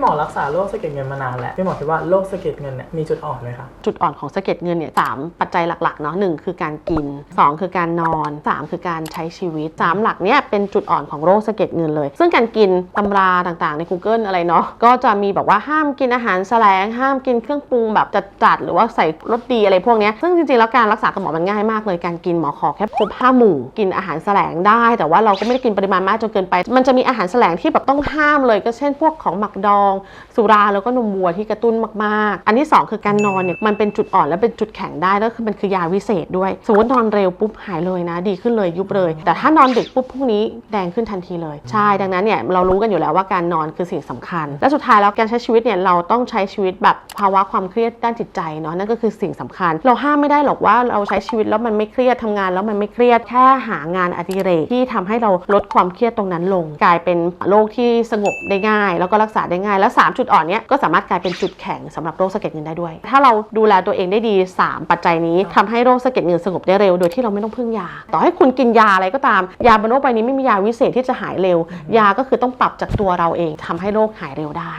พี่หมอรักษาโรคสะเก็ดเงินมานานแล้วพี่หมอคิดว่าโรคสะเก็ดเงินเนี่ยมีจุดอ่อนไหมคะจุดอ่อนของสะเก็ดเงินเนี่ยสามปัจจัยหลักๆเนาะหนึ่งคือการกิน 2 คือการนอน 3 คือการใช้ชีวิต 3 หลักเนี่ยเป็นจุดอ่อนของโรคสะเก็ดเงินเลย ซึ่งการกินตำราต่างๆใน Google อะไรเนาะก็จะมีบอกว่าห้ามกินอาหารแสลง ห้ามกินเครื่องปรุงแบบจัดๆหรือว่าใส่รสดีอะไรพวกเนี้ยซึ่งจริงๆแล้วการรักษากับหมอมันง่ายมากเลยการกินหมอขอแค่ครบห้าหมู่กินอาหารแสลงได้ แต่ว่าเราก็ไม่ได้กินปริมาณมากจนเกินไป มันจะมีอาหารแสลงที่แบบต้องห้ามเลยก็เช่นพวกของหมักดองสุราแล้วก็นมวัวที่กระตุ้นมากๆ อันที่ 2 คือการนอนเนี่ยมันเป็นจุดอ่อนและเป็นจุดแข็งได้แล้วคือมันคือยาวิเศษด้วย สมมตินอนเร็วปุ๊บหายเลยนะ ดีขึ้นเลยยุบเลย แต่ถ้านอนดึกปุ๊บพรุ่งนี้แดงขึ้นทันทีเลย ใช่ดังนั้นเนี่ยเรารู้กันอยู่แล้วว่าการนอนคือสิ่งสำคัญ และสุดท้ายแล้วการใช้ชีวิตเนี่ยเราต้องใช้ชีวิตแบบภาวะความเครียดด้านจิตใจเนาะนั่นก็คือสิ่งสำคัญ เราห้ามไม่ได้หรอกว่าเราใช้ชีวิตแล้วมันไม่เครียดทำงานแล้วมันไม่เครียดแค่หางานอดิเรกที่ทำให้เราลดความเครียดตรงนั้นลง กลายเป็นโรคที่สงบได้ง่าย แล้วก็รักษาได้ง่ายแล้ว 3 จุดอ่อนเนี้ยก็สามารถกลายเป็นจุดแข็งสำหรับโรคสะเก็ดเงินได้ด้วย ถ้าเราดูแลตัวเองได้ดี 3 ปัจจัยนี้ทำให้โรคสะเก็ดเงินสงบได้เร็ว โดยที่เราไม่ต้องพึ่งยา ต่อให้คุณกินยาอะไรก็ตาม ยาบนโลกใบนี้ไม่มียาวิเศษที่จะหายเร็ว ยาก็คือต้องปรับจากตัวเราเองทำให้โรคหายเร็วได้